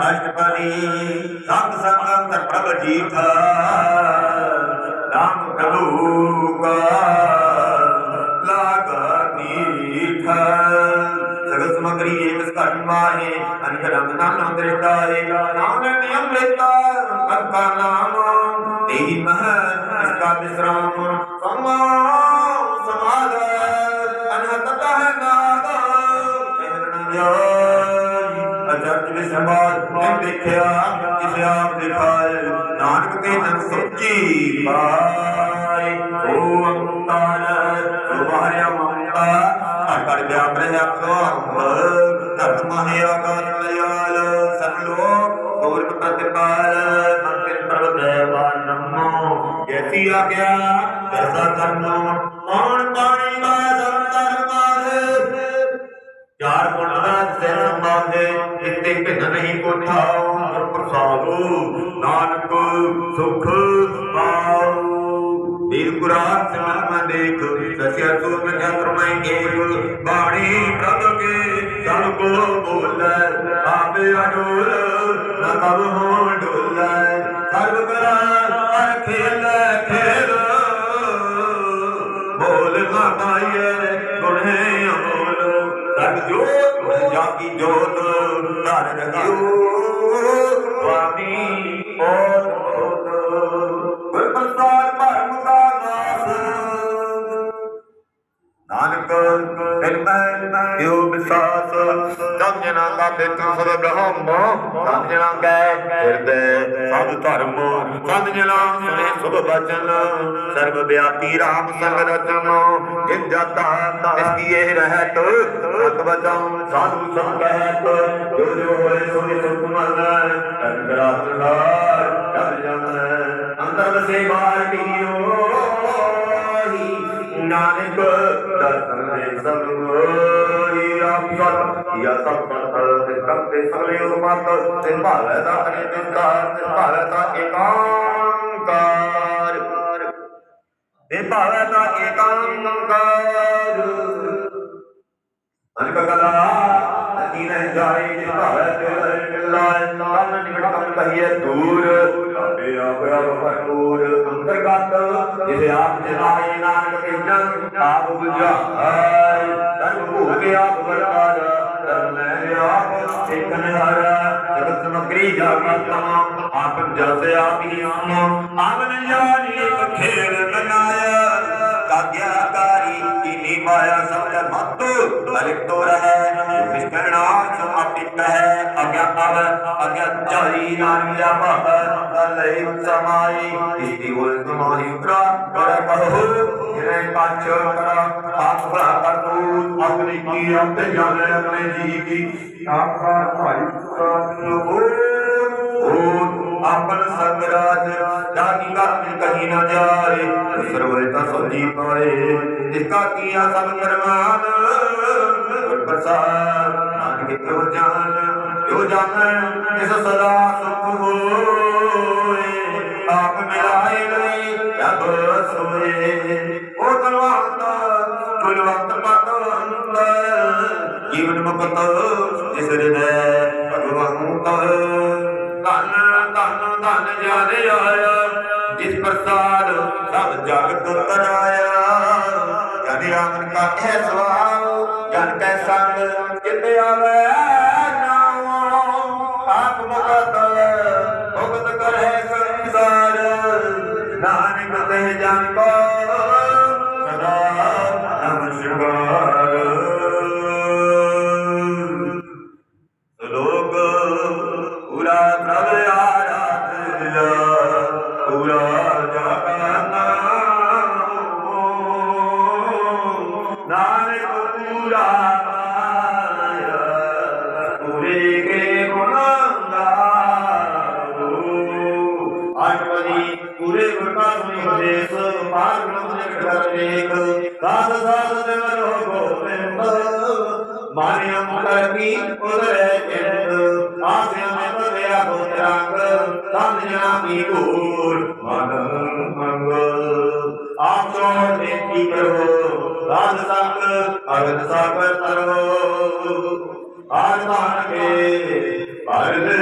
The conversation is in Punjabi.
ਅਸ਼ਟਪਦੀ ਸੰਗ ਸੰਗ ਪ੍ਰਭ ਜੀਠ ਨਾਮ ਪ੍ਰਭੂ ਕਾ ਲਾਗਾ ਨੀਠ ਸਗਲ ਸਮਗਰੀ ਏਕ ਘਟ ਮਾਹੇ ਅਨਿਕ ਰੰਗ ਨਾਮ ਦ੍ਰਿਸ਼ਟਾਏ ਨਾਮ ਨੇ ਅੰਮ੍ਰਿਤਾ ਕੰਕਾ ਨਾਮ ਤੇਰੀ ਮਹ ਇਸਕਾ ਵਿਸਰਾਮ ਸਮਾ ਸਮਾਦ ਅਨਹਤ ਤਹ ਨਾਦ ਕਹਿਣ ਜਾਈ ਅਜਤ ਵਿਸਮਾਦ ਮੈਂ ਦੇਖਿਆ ਇਸ ਆਪ ਦਿਖਾਏ ਨਾਨਕ ਤੇ ਜਨ ਸੱਚੀ ਪਾਏ ਓ ਅੰਕਾਰ ਸੁਭਾਰਿਆ ਮਮਤਾ ਹਰ ਕਰ ਵਿਆਪ ਰਹਿ ਅਕਵਾਮ ਧਰਮ ਮਹਿ ਆਗਾਤ ਲਿਆਲ ਸਭ ਲੋਕ ਗੌਰਵ ਪ੍ਰਤਿਪਾਲ ਮੰਤਿਰ ਪ੍ਰਭ ਦੇਵਾਨ ਨਮੋ ਜੈਸੀ ਆਗਿਆ ਤੈਸਾ ਕਰਨੋ ਮੌਣ ਪਾਣੀ ਦਾ ਸੰਤਰ ਸਿਰ ਸੰਭਾਲੇ ਇਤੇ ਭਿੰਨ ਨਹੀਂ ਕੋਠਾਓ ਹਰ ਪ੍ਰਸਾਦੋ, ਨਾਨਕ ਸੁਖ ਪਾਉ ਵੀਰ ਕੁਰਾਨ ਸਿਮਰਨ ਮੈਂ ਦੇਖ ਸਸਿਆ ਸੂਰ ਮੈਂ ਜੰਤਰ ਮੈਂ ਕੇਵ ਬਾਣੀ ਪ੍ਰਭ ਕੇ ਸਭ ਕੋ ਬੋਲੇ, ਆਪੇ ਅਡੋਲ ਨਾ ਕਬ ਹੋ ਡੋਲੇ। ਸਰਬ ਕਰਾ, ਹਰ ਖੇਲ ਖੇਲ, ਬੋਲ ਨਾ ਪਾਈਏ ਜੋਤ ਗੁਣ ਜਾਗੀ ਜੋਤ ਧਰ ਰਖਿਓ ਸੁਆਮੀ ਓਤ ਓਤ ਗੁਰ ਭਰਮ ਕਾ ਨਾਸ। ਨਾਨਕ ਬਿਰਮੈ ਯੋ ਵਿਸਾਸ। ਜਮ ਜਨਾ ਕਾ ਬੇਤਨ ਸਭ ਬ੍ਰਹਮ। ਜਮ ਜਨਾ ਕੈ ਹਿਰਦੈ ਸਭ ਧਰਮ ਸੰਤ ਜਨਾ ਸੁਨੇ ਸੁਭ ਬਚਨ, ਸਰਬ ਵਿਆਪੀ RAM ਸੰਗ ਰਚਨ, ਜਿਨ ਜਾਤਾ ਇਸ ਕੀ ਰਹਿਤ, ਸਤ ਬਚਨ, ਸਾਧੂ ਸੰਗਹਿਤ ਜੋ ਜੋ ਹੋਏ ਸੋਈ ਸੁਖ ਅੰਤਰਾ ਸੁਨਾਰ ਜਪ ਜਨ ਅੰਦਰ ਵਸੇ ਬਾਹਰ ਟਿਕਿਓ ਨਾਨਕ ਦਰਸ਼ਨ ਦੇ ਸਭ ਹੋਈ ਰਾਮ ਸਤ ਯਾ ਸਭ ਪਤ ਤੇ ਸਭ ਤੇ ਸਗਲੇ ਉਪਮਤ ਤੇ ਭਾਵੈ ਦਾ ਅਨੇ ਵਿਸਤਾਰ ਤੇ ਭਾਵੈ ਦਾ ਏਕਾਂਕਾਰ ਤੇ ਭਾਵੈ ਦਾ ਏਕਾਂਕਾਰ ਅਨਕ ਕਲਾ ਅਤੀ ਰਹਿ ਜਾਏ, ਜੇ ਭਾਵੈ ਤੇ ਲਾਇ ਤਨ ਨਿਕਟ ਕਮ ਕਹੀਏ ਦੂਰ। ਆਪੇ ਆਪ ਆਪ ਭਰਪੂਰ ਅੰਤਰਗਤ ਜਿਸ ਆਪ ਜਨਾਏ ਨਾਨਕ ਤੇ ਜਨ ਆਪ ਬੁਝਾਇ ਧਰਮ ਭੂਤ ਆਪ ਵਰਤਾਰ ਧਰਮ ਲੈ ਆਪ ਇੱਕ ਨਿਹਾਰ ਜਗਤ ਸਮਗਰੀ ਜਾਗਤ ਆਪ ਜਸ ਆਪ ਆਮ। ਆਵਨ ਜਾਣੀ ਖੇਲ ਬਣਾਇਆ ਕਾਗਿਆਕਾਰੀ ਕੀਨੀ ਮਾਇਆ ਸਭ ਮਤ ਅਲਿਕ ਤੋ ਰਹੈ ਵਿਸਕਰਣਾ ਸੋ ਅਪਿਤ ਹੈ ਅਗਿਆ ਅਵ ਅਗਿਆ ਚਾਰੀ ਨਾਮ ਜਪ ਲਈ ਸਮਾਈ ਇਸਦੀ ਹੋਲ ਸਮਾਈ ਉਤਰਾ ਕਰ ਕਹੋ ਜਿਨੇ ਕੱਛ ਕਰ ਆਪ ਭਲਾ ਕਰ ਤੂੰ ਆਪਣੀ ਕੀ ਅੰਤ ਜਾਣੇ ਆਪਣੇ ਜੀ ਕੀ ਆਪਾ ਭਾਈ ਉਹ ਆਪਨ ਸੰਗਰਾਜ ਜਾਨੀ ਕਰਨ ਕਹੀ ਨਾ ਜਾਏ ਸਰਵਰੇ ਤਾਂ ਕੀਆ ਸਭ ਕਰਮਾਨ ਗੁਰ ਪ੍ਰਸਾਦ, ਨਾਨਕ ਕਿਉ ਜਾਣ ਜੋ ਜਾਣਨ ਇਸ ਸਦਾ ਸੁਖ ਹੋਏ। ਆਪ ਮਿਲਾਏ ਲਈ ਜਬ ਸੋਏ। ਉਹ ਤਲਵੰਤ ਕੁਲਵੰਤ ਪਤਵੰਤ ਜੀਵਨ ਮੁਕਤ ਜਿਸ ਹਿਰਦੈ ਭਗਵੰਤ। ਧਨ ਧਨ ਧਨ ਜਨ ਆਇਆ, ਜਿਸ ਪ੍ਰਸਾਦ ਸਭ ਜਗਤ ਤਰਾਇਆ ਜਨ ਕਾ ਇਹ ਸਵਾਉ ਜਨ ਕੈ ਸੰਗ ਚਿਤ ਆਵੇ ਨਾਮ ਆਪ ਮੁਕਤ ਮੁਕਤ ਕਰੇ ਸੰਸਾਰ, ਨਾਨਕ ਤੇ ਜਨ ਕੋ ਆਟਵਦੀ ਪੂਰੇ ਗੁਰਪਾ ਸੁਣੀ ਉਪਦੇਸ਼ ਪਾਰ ਗੁਣ ਦੇ ਘਟ ਦੇਖ ਸਾਧ ਸਾਧ ਦੇਵਰੋ ਗੋਬਿੰਦ, ਮਾਨਿਆ ਮੁਕਰਮੀ ਉਦਰੇ ਚਿੰਦ ਆਸਿਆ ਮੈਂ ਬਦਿਆ ਬੋਤਰੰਗ ਸੰਜਨਾ ਕੀ ਗੂਰ ਮਨ ਮੰਗਲ। ਆਪ ਸੋਣ ਨੇਕੀ ਕਰੋ ਸਾਧ ਸੰਗ ਅਗਨ ਸਾਗਰ ਤਰੋ। ਆਰਮਾਨ ਕੇ ਪਰਦੇ